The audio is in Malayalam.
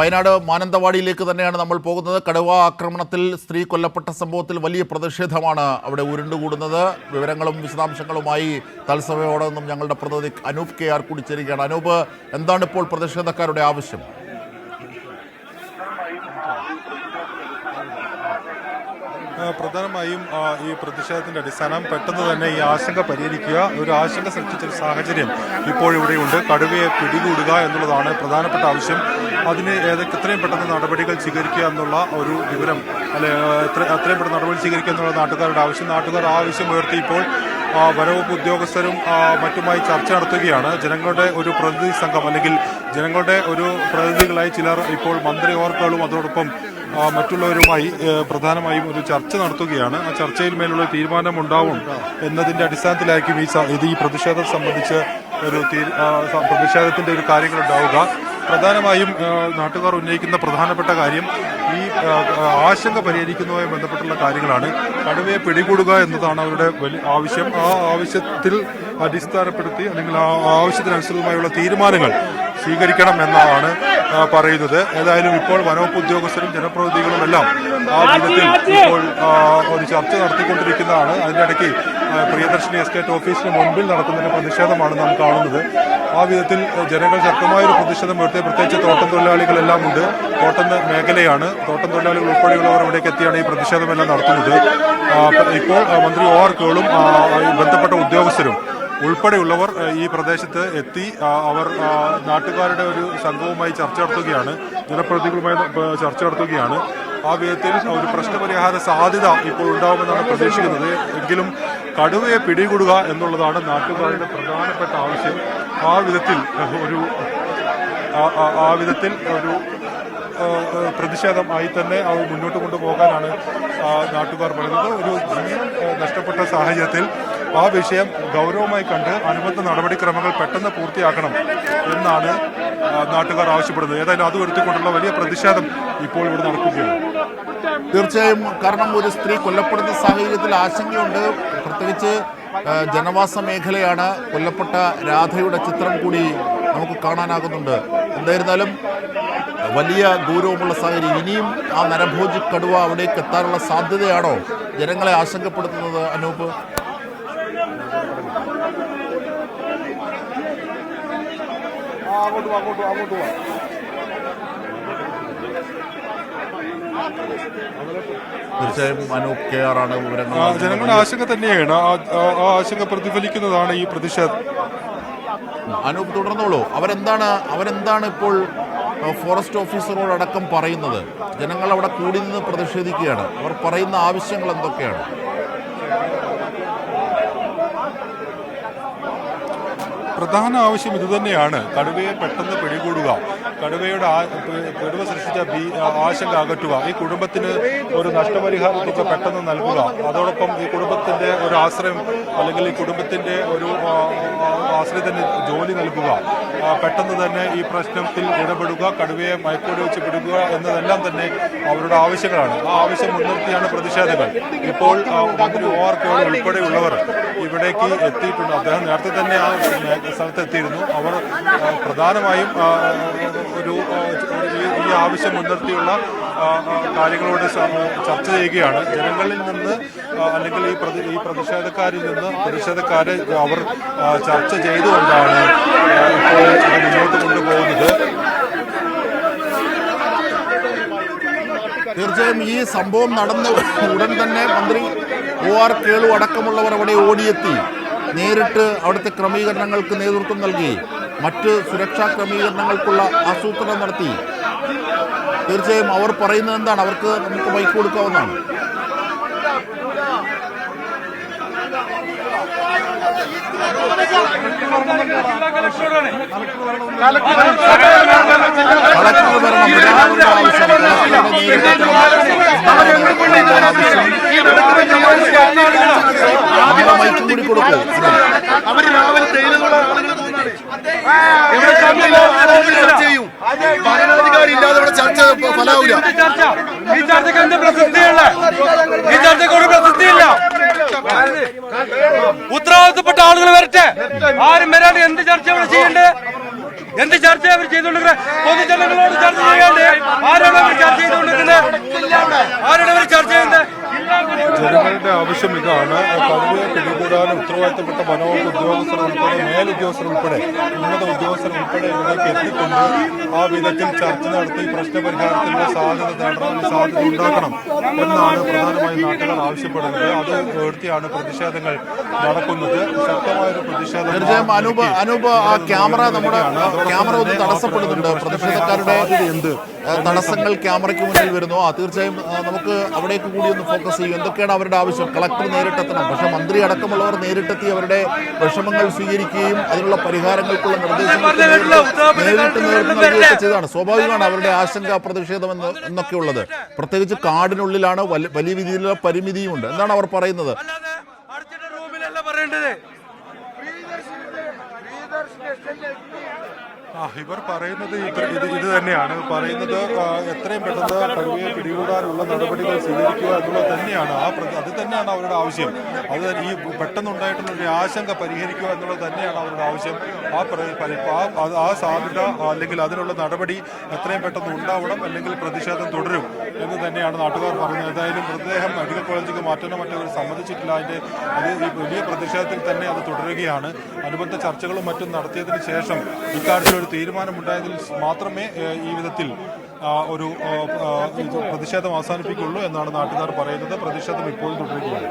വയനാട് മാനന്തവാടിയിലേക്ക് തന്നെയാണ് നമ്മൾ പോകുന്നത്. കടുവ ആക്രമണത്തിൽ സ്ത്രീ കൊല്ലപ്പെട്ട സംഭവത്തിൽ വലിയ പ്രതിഷേധമാണ് അവിടെ ഉരുണ്ടുകൂടുന്നത്. വിവരങ്ങളും വിശദാംശങ്ങളുമായി തത്സമയോടെ നിന്നും ഞങ്ങളുടെ പ്രതിനിധി അനൂപ് കെ ആർ കൂടി ചേരുകയാണ് അനൂപ് എന്താണ് ഇപ്പോൾ പ്രതിഷേധക്കാരുടെ ആവശ്യം? പ്രധാനമായും ഈ പ്രതിഷേധത്തിന്റെ അടിസ്ഥാനം പെട്ടെന്ന് തന്നെ ഈ ആശങ്ക പരിഹരിക്കുക ഒരു ആശങ്ക സൃഷ്ടിച്ച ഒരു സാഹചര്യം ഇപ്പോഴിവിടെയുണ്ട് കടുവയെ പിടികൂടുക എന്നുള്ളതാണ് പ്രധാനപ്പെട്ട ആവശ്യം. അതിന് ഏതൊക്കെ എത്രയും പെട്ടെന്ന് നടപടികൾ സ്വീകരിക്കുക എന്നുള്ള ഒരു വിവരം അല്ലെ എത്ര എത്രയും പെട്ടെന്ന് നടപടി സ്വീകരിക്കുക എന്നുള്ള നാട്ടുകാരുടെ ആവശ്യം. നാട്ടുകാർ ആവശ്യം ഉയർത്തി ഇപ്പോൾ വനവകുപ്പ് ഉദ്യോഗസ്ഥരും മറ്റുമായി ചർച്ച നടത്തുകയാണ്. ജനങ്ങളുടെ ഒരു പ്രതിനിധി സംഘം അല്ലെങ്കിൽ ജനങ്ങളുടെ ഒരു പ്രതിനിധികളായി ചിലർ ഇപ്പോൾ മന്ത്രി ഓർക്കുകളും അതോടൊപ്പം മറ്റുള്ളവരുമായി പ്രധാനമായും ഒരു ചർച്ച നടത്തുകയാണ്. ആ ചർച്ചയിൽ മേലുള്ള തീരുമാനം ഉണ്ടാവും എന്നതിന്റെ അടിസ്ഥാനത്തിലായിരിക്കും ഈ ഇത് ഈ പ്രതിഷേധം സംബന്ധിച്ച് ഒരു പ്രതിഷേധത്തിന്റെ ഒരു കാര്യങ്ങൾ ഉണ്ടാവുക പ്രധാനമായും നാട്ടുകാർ ഉന്നയിക്കുന്ന പ്രധാനപ്പെട്ട കാര്യം ഈ ആശങ്ക പരിഹരിക്കുന്നതുമായി ബന്ധപ്പെട്ടുള്ള കാര്യങ്ങളാണ്. കടുവയെ പിടികൂടുക എന്നതാണ് അവരുടെ ആവശ്യം. ആ ആവശ്യത്തിൽ അടിസ്ഥാനപ്പെടുത്തി അല്ലെങ്കിൽ ആ ആവശ്യത്തിനനുസൃതമായുള്ള തീരുമാനങ്ങൾ സ്വീകരിക്കണം എന്നാണ് പറയുന്നത്. ഏതായാലും ഇപ്പോൾ വനവകുപ്പ് ഉദ്യോഗസ്ഥരും ജനപ്രതിനിധികളും എല്ലാം ആ വിധത്തിൽ ഇപ്പോൾ ഒരു ചർച്ച നടത്തിക്കൊണ്ടിരിക്കുന്നതാണ്. അതിന്റെ ഇടയ്ക്ക് പ്രിയദർശിനി എസ്റ്റേറ്റ് ഓഫീസിന് മുൻപിൽ നടത്തുന്ന പ്രതിഷേധമാണ് നാം കാണുന്നത്. ആ വിധത്തിൽ ജനങ്ങൾ ശക്തമായ ഒരു പ്രതിഷേധം ഉയർത്തി പ്രത്യേകിച്ച് തോട്ടം തൊഴിലാളികളെല്ലാം ഉണ്ട്. തോട്ടം മേഖലയാണ്. തോട്ടം തൊഴിലാളികൾ ഉൾപ്പെടെയുള്ളവർ ഇവിടേക്ക് എത്തിയാണ് ഈ പ്രതിഷേധമെല്ലാം നടത്തുന്നത്. ഇപ്പോൾ മന്ത്രി ഒ ആർ കേളും ബന്ധപ്പെട്ട ഉദ്യോഗസ്ഥരും ഉൾപ്പെടെയുള്ളവർ ഈ പ്രദേശത്ത് എത്തി അവർ നാട്ടുകാരുടെ ഒരു സംഘവുമായി ചർച്ച നടത്തുകയാണ് ജനപ്രതിനിധികളുമായി ചർച്ച നടത്തുകയാണ്. ആ വിധത്തിൽ ഒരു പ്രശ്നപരിഹാര സാധ്യത ഇപ്പോൾ ഉണ്ടാകുമെന്നാണ് പ്രതീക്ഷിക്കുന്നത്. എങ്കിലും കടുവയെ പിടികൂടുക എന്നുള്ളതാണ് നാട്ടുകാരുടെ പ്രധാനപ്പെട്ട ആവശ്യം. ആ വിധത്തിൽ ഒരു ആ- വിധത്തിൽ ഒരു പ്രതിഷേധം ആയി തന്നെ അത് മുന്നോട്ട് കൊണ്ടുപോകാനാണ് നാട്ടുകാർ പറയുന്നത്. ഒരു ജീവൻ നഷ്ടപ്പെട്ട സാഹചര്യത്തിൽ ആ വിഷയം ഗൗരവമായി കണ്ട് അനുബന്ധ നടപടിക്രമങ്ങൾ പെട്ടെന്ന് പൂർത്തിയാക്കണം എന്നാണ് നാട്ടുകാർ ആവശ്യപ്പെടുന്നത്. ഏതായാലും അത് വരുത്തിക്കൊണ്ടുള്ള വലിയ പ്രതിഷേധം ഇപ്പോൾ ഇവിടെ നടക്കുകയാണ്. തീർച്ചയായും കാരണം ഒരു സ്ത്രീ കൊല്ലപ്പെടുന്ന സാഹചര്യത്തിൽ ആശങ്കയുണ്ട്. പ്രത്യേകിച്ച് ജനവാസ മേഖലയാണ് കൊല്ലപ്പെട്ട രാധയുടെ ചിത്രം കൂടി നമുക്ക് കാണാനാകുന്നുണ്ട്. എന്തായിരുന്നാലും വലിയ ഗൗരവമുള്ള സാഹചര്യം. ഇനിയും ആ നരഭോജി കടുവ അവിടേക്ക് എത്താനുള്ള സാധ്യതയാണോ? ജനങ്ങളെ ആശങ്കപ്പെടുത്തുന്നത് അനൂപ്? തീർച്ചയായും അനൂപ് കെ ആർ ആണ് വിവരങ്ങൾ ആ, ജനങ്ങളുടെ ആശങ്ക തന്നെയാണ്. ആ- ആശങ്ക പ്രതിഫലിക്കുന്നതാണ് ഈ പ്രതിഷേധം. അനൂപ് തുടർന്നോളൂ. അവരെന്താണ് അവരെന്താണ് ഇപ്പോൾ ഫോറസ്റ്റ് ഓഫീസറോടക്കം പറയുന്നത്? ജനങ്ങൾ അവിടെ കൂടി നിന്ന് പ്രതിഷേധിക്കുകയാണ്. അവർ പറയുന്ന ആവശ്യങ്ങൾ എന്തൊക്കെയാണ്? പ്രധാന ആവശ്യം ഇതുതന്നെയാണ് കടുവയെ പെട്ടെന്ന് പിടികൂടുക കടുവയുടെ കടുവ സൃഷ്ടിച്ച ആശങ്ക അകറ്റുക ഈ കുടുംബത്തിന് ഒരു നഷ്ടപരിഹാര തുക പെട്ടെന്ന് നൽകുക. അതോടൊപ്പം ഈ കുടുംബത്തിന്റെ ഒരു ആശ്രയം അല്ലെങ്കിൽ ഈ കുടുംബത്തിന്റെ ഒരു ആശ്രയത്തിന് ജോലി നൽകുക. പെട്ടെന്ന് തന്നെ ഈ പ്രശ്നത്തിൽ ഇടപെടുക കടുവയെ മയക്കോടി വെച്ച് പിടിക്കുക എന്നതെല്ലാം തന്നെ അവരുടെ ആവശ്യങ്ങളാണ്. ആ ആവശ്യം മുൻനിർത്തിയാണ് പ്രതിഷേധങ്ങൾ. ഇപ്പോൾ മന്ത്രി ഒ ആർ കെ ഉൾപ്പെടെയുള്ളവർ ഇവിടേക്ക് എത്തിയിട്ടുണ്ട്. അദ്ദേഹം നേരത്തെ തന്നെ ആ മേ- സ്ഥലത്ത് എത്തിയിരുന്നു അവർ പ്രധാനമായും ഒരു ഈ- ആവശ്യം മുൻനിർത്തിയുള്ള കാര്യങ്ങളോട് ചർച്ച ചെയ്യുകയാണ്. ജനങ്ങളിൽ നിന്ന് അല്ലെങ്കിൽ ഈ പ്രതി ഈ പ്രതിഷേധക്കാരിൽ നിന്ന് പ്രതിഷേധക്കാരെ അവർ ചർച്ച ചെയ്തുകൊണ്ടാണ് ഇപ്പോൾ മുന്നോട്ട് കൊണ്ടുപോകുന്നത്. തീർച്ചയായും ഈ സംഭവം നടന്ന ഉടൻ തന്നെ മന്ത്രി ഒ ആർ കേളു അടക്കമുള്ളവർ അവിടെ ഓടിയെത്തി. നേരിട്ട് അവിടുത്തെ ക്രമീകരണങ്ങൾക്ക് നേതൃത്വം നൽകി. മറ്റ് സുരക്ഷാ ക്രമീകരണങ്ങൾക്കുള്ള ആസൂത്രണം നടത്തി. തീർച്ചയായും അവർ പറയുന്നത് എന്താണ്? അവർക്ക് നമുക്ക് ബൈക്ക് കൊടുക്കാവുന്നതാണ്. കളക്ടർ വരണം ഇതാണ് അവരുടെ ആവശ്യം കളക്ടറുടെ നേതൃത്വത്തിൽ നമ്മുടെ മൈക്കും കൂടി കൊടുക്കൂ അവർ രാവിലെ തേയിലുള്ള ആളുകൾ തോന്നാണ് ഇവിടെ ചർച്ചയില്ല, ആളുകൾ ചർച്ച ചെയ്യും ഭരണാധികാരി ഇല്ലാതെ ഇവിടെ ചർച്ച ഫലാവില്ല ഈ ചർച്ചയ്ക്ക് എന്ത് പ്രസക്തിയുള്ള ഈ ചർച്ചക്ക് ഒരു പ്രസക്തിയില്ല. ഉത്തരവാദിത്തപ്പെട്ട ആളുകൾ വരട്ടെ. ആരും വരാണ്ട് എന്ത് ചർച്ച ഇവിടെ ചെയ്യണ്ടേ? എന്ത് ചർച്ച അവർ ചെയ്തുകൊണ്ടിരിക്കുന്നത് പൊതുജനങ്ങളോട് ചർച്ച ചെയ്യാണ്ട്? ആരാണ് അവർ ചർച്ച ചെയ്തുകൊണ്ടിരിക്കുന്നത് ആരാണ് അവർ ചർച്ച ചെയ്യുന്നത് ജനങ്ങളുടെ ആവശ്യം ഇതാണ്. കടുവയെ പിടികൂടാനും ഉത്തരവാദിത്തപ്പെട്ട മനോഹര ഉദ്യോഗസ്ഥർ ഉൾപ്പെടെ മേലുദ്യോഗസ്ഥർ ഉൾപ്പെടെ ഉന്നത ഉദ്യോഗസ്ഥർ ഉൾപ്പെടെ ഇവിടേക്ക് എത്തിക്കൊണ്ട് ആ വിധത്തിൽ ചർച്ച നടത്തി പ്രശ്നപരിഹാരത്തിന്റെ സാധ്യത തേടാൻ സാധ്യത ഉണ്ടാക്കണം എന്നാണ് പ്രധാനമായും നാട്ടുകാർ ആവശ്യപ്പെടുന്നത്. അത് ഉയർത്തിയാണ് പ്രതിഷേധങ്ങൾ നടക്കുന്നത്. ശക്തമായ ഒരു പ്രതിഷേധം തീർച്ചയായും അനൂപ് അനൂപ് ആ ക്യാമറ നമ്മുടെ ക്യാമറ ഒന്ന് തടസ്സപ്പെടുന്നുണ്ട്. പ്രതിഷേധക്കാരുടെ എന്ത് തടസ്സങ്ങൾ ക്യാമറയ്ക്ക് മുന്നിൽ വരുന്നു. ആ തീർച്ചയായും നമുക്ക് അവിടേക്ക് കൂടി ഒന്ന് ഫോക്കസ് ചെയ്യും. എന്തൊക്കെയാണ് അവരുടെ ആവശ്യം. കളക്ടർ നേരിട്ടെത്തണം പക്ഷെ മന്ത്രി അടക്കമുള്ളവർ നേരിട്ടെത്തി അവരുടെ വിഷമങ്ങൾ സ്വീകരിക്കുകയും അതിനുള്ള പരിഹാരങ്ങൾക്കുള്ള നിർദ്ദേശങ്ങൾ നേരിട്ട് നേരിട്ട് നൽകുകയൊക്കെ ചെയ്തതാണ്. സ്വാഭാവികമാണ് അവരുടെ ആശങ്ക പ്രതിഷേധം എന്ന് എന്നൊക്കെ ഉള്ളത് പ്രത്യേകിച്ച് കാടിനുള്ളിലാണ് വലിയ രീതിയിലുള്ള പരിമിതിയുമുണ്ട് എന്താണ് അവർ പറയുന്നത്. ഇവർ പറയുന്നത് ഇത് ഇത് തന്നെയാണ്. പറയുന്നത് എത്രയും പെട്ടെന്ന് കടുവയെ പിടികൂടാനുള്ള നടപടികൾ സ്വീകരിക്കുക എന്നുള്ളത് തന്നെയാണ്. ആ അത് തന്നെയാണ് അവരുടെ ആവശ്യം. അത് ഈ പെട്ടെന്നുണ്ടായിട്ടുള്ള ഒരു ആശങ്ക പരിഹരിക്കുക എന്നുള്ളത് തന്നെയാണ് അവരുടെ ആവശ്യം. ആ ആ- സാധ്യത അല്ലെങ്കിൽ അതിനുള്ള നടപടി എത്രയും പെട്ടെന്ന് ഉണ്ടാവണം അല്ലെങ്കിൽ പ്രതിഷേധം തുടരും എന്ന് തന്നെയാണ് നാട്ടുകാർ പറയുന്നത്. ഏതായാലും മൃതദേഹം മെഡിക്കൽ കോളേജിലേക്ക് മാറ്റാനോ മറ്റോ സമ്മതിച്ചിട്ടില്ല. അതിന്റെ അത് ഈ വലിയ പ്രതിഷേധത്തിൽ തന്നെ അത് തുടരുകയാണ്. അനുബന്ധ ചർച്ചകളും മറ്റും നടത്തിയതിന് ശേഷം ഇക്കാര്യത്തിൽ തീരുമാനമുണ്ടായതിൽ മാത്രമേ ഈ വിധത്തിൽ ഒരു പ്രതിഷേധം അവസാനിപ്പിക്കുള്ളൂ എന്നാണ് നാട്ടുകാർ പറയുന്നത്. പ്രതിഷേധം ഇപ്പോഴും തുടരുകയാണ്.